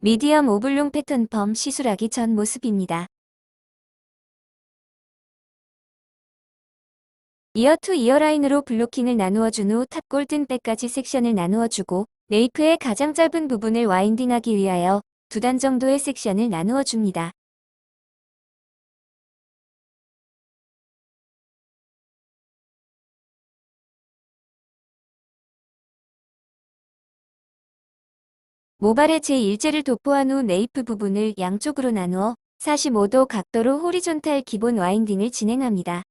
미디엄 오블롱 패턴 펌 시술하기 전 모습입니다. 이어 투 이어 라인으로 블로킹을 나누어 준 후 탑 골든 백까지 섹션을 나누어 주고 네이프의 가장 짧은 부분을 와인딩하기 위하여 두 단 정도의 섹션을 나누어 줍니다. 모발의 제1제를 도포한 후 네이프 부분을 양쪽으로 나누어 45도 각도로 호리존탈 기본 와인딩을 진행합니다.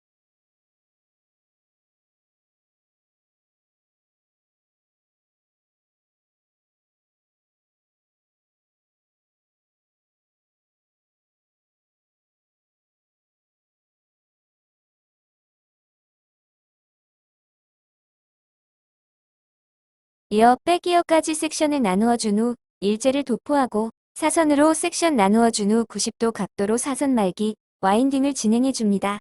이어 백이어까지 섹션을 나누어 준 후 일제를 도포하고 사선으로 섹션 나누어 준 후 90도 각도로 사선 말기, 와인딩을 진행해 줍니다.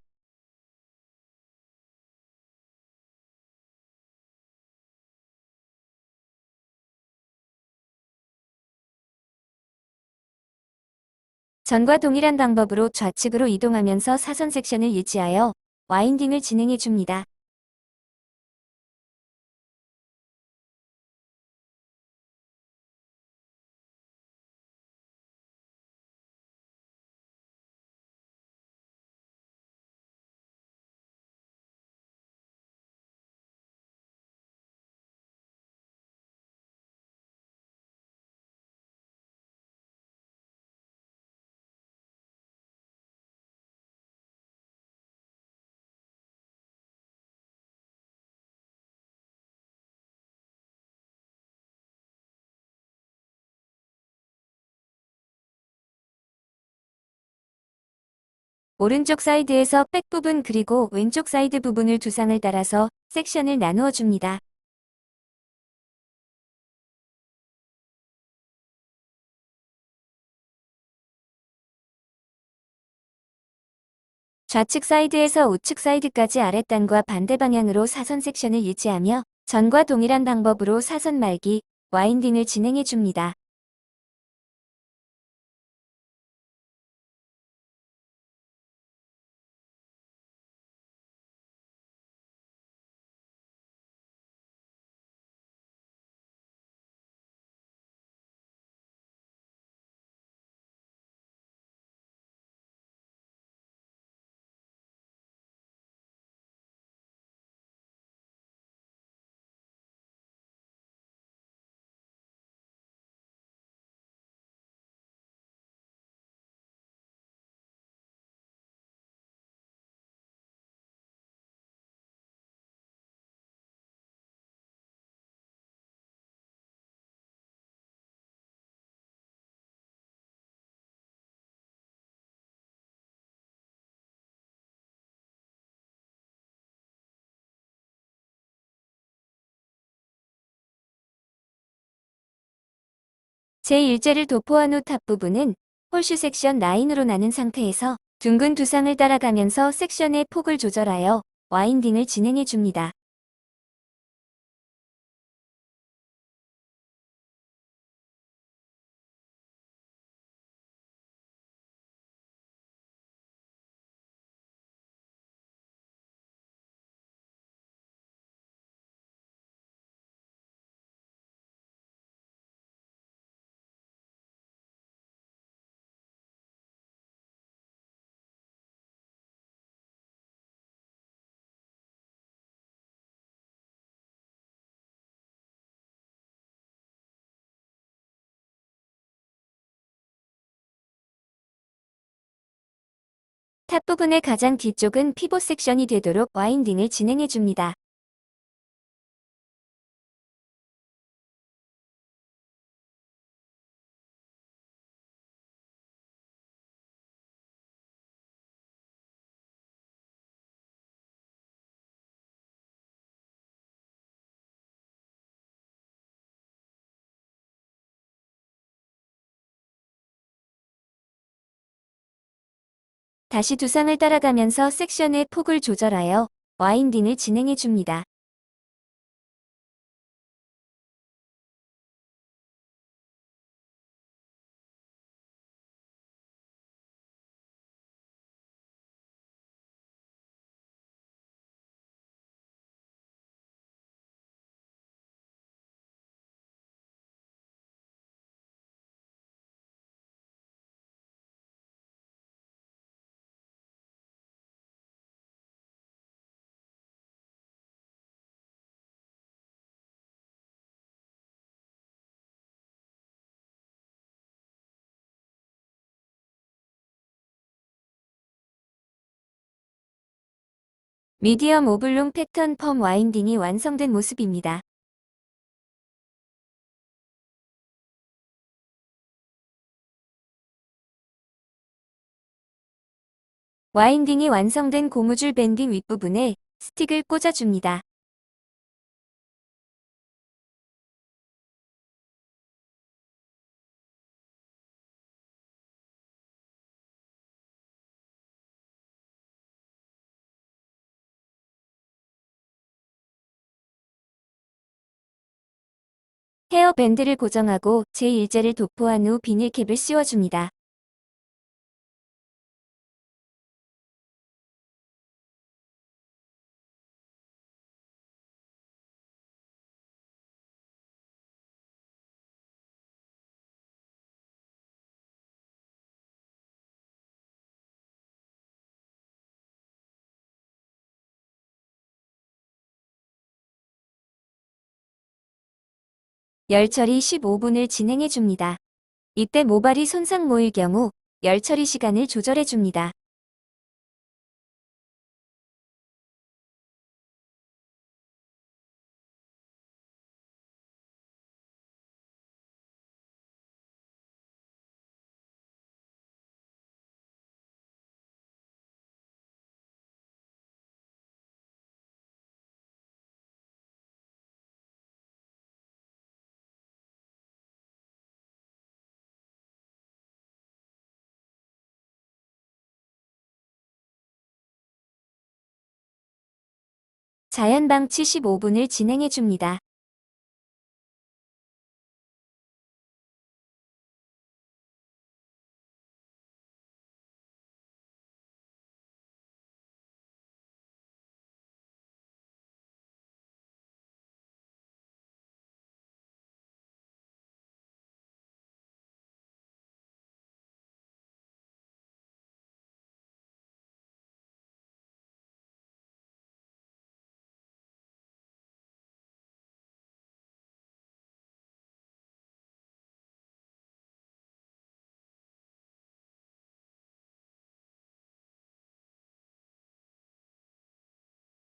전과 동일한 방법으로 좌측으로 이동하면서 사선 섹션을 유지하여 와인딩을 진행해 줍니다. 오른쪽 사이드에서 백 부분 그리고 왼쪽 사이드 부분을 두 상을 따라서 섹션을 나누어 줍니다. 좌측 사이드에서 우측 사이드까지 아랫단과 반대 방향으로 사선 섹션을 유지하며 전과 동일한 방법으로 사선 말기, 와인딩을 진행해 줍니다. 제1제를 도포한 후 탑 부분은 홀슈 섹션 라인으로 나눈 상태에서 둥근 두상을 따라가면서 섹션의 폭을 조절하여 와인딩을 진행해 줍니다. 탑 부분의 가장 뒤쪽은 피봇 섹션이 되도록 와인딩을 진행해 줍니다. 다시 두상을 따라가면서 섹션의 폭을 조절하여 와인딩을 진행해 줍니다. 미디엄 오블롱 패턴 펌 와인딩이 완성된 모습입니다. 와인딩이 완성된 고무줄 밴딩 윗부분에 스틱을 꽂아줍니다. 헤어 밴드를 고정하고 제1제를 도포한 후 비닐캡을 씌워줍니다. 열처리 15분을 진행해 줍니다. 이때 모발이 손상 모일 경우 열처리 시간을 조절해 줍니다. 자연 방치 15분을 진행해 줍니다.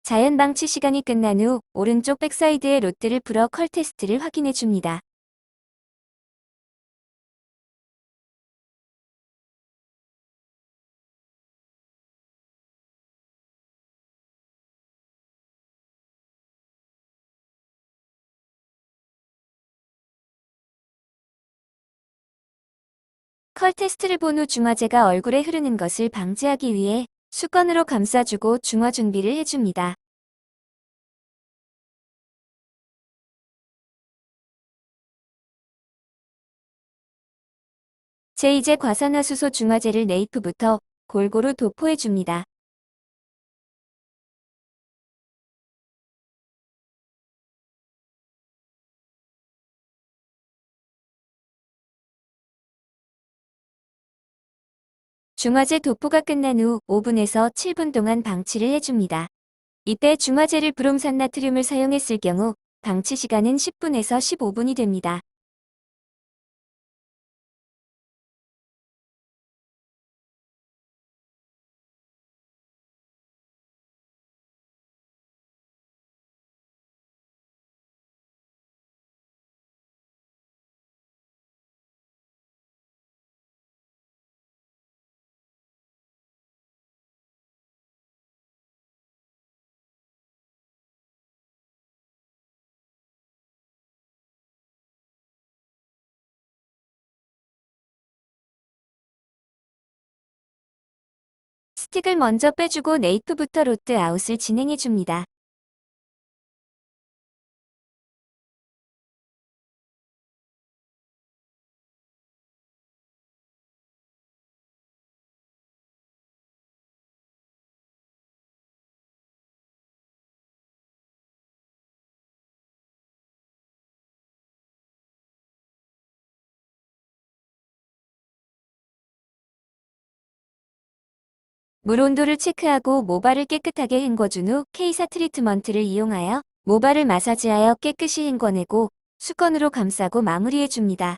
자연 방치 시간이 끝난 후 오른쪽 백사이드의 롯들을 풀어 컬 테스트를 확인해 줍니다. 컬 테스트를 본 후 중화제가 얼굴에 흐르는 것을 방지하기 위해 수건으로 감싸주고 중화 준비를 해줍니다. 제2제 과산화수소 중화제를 네이프부터 골고루 도포해줍니다. 중화제 도포가 끝난 후 5분에서 7분 동안 방치를 해줍니다. 이때 중화제를 브롬산 나트륨을 사용했을 경우 방치 시간은 10분에서 15분이 됩니다. 스틱을 먼저 빼주고 네이프부터 로트 아웃을 진행해줍니다. 물 온도를 체크하고 모발을 깨끗하게 헹궈준 후 케이사 트리트먼트를 이용하여 모발을 마사지하여 깨끗이 헹궈내고 수건으로 감싸고 마무리해줍니다.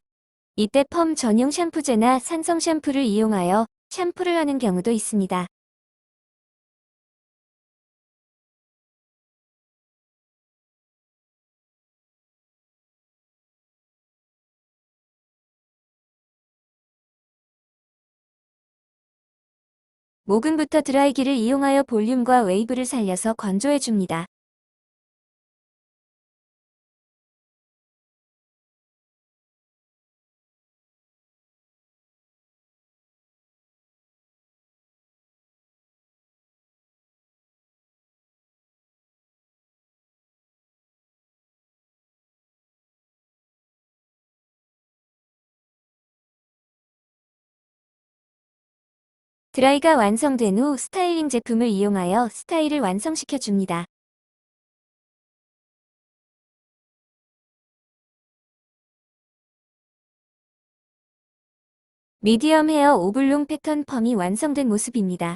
이때 펌 전용 샴푸제나 산성 샴푸를 이용하여 샴푸를 하는 경우도 있습니다. 모근부터 드라이기를 이용하여 볼륨과 웨이브를 살려서 건조해줍니다. 드라이가 완성된 후 스타일링 제품을 이용하여 스타일을 완성시켜 줍니다. 미디엄 헤어 오블롱 패턴 펌이 완성된 모습입니다.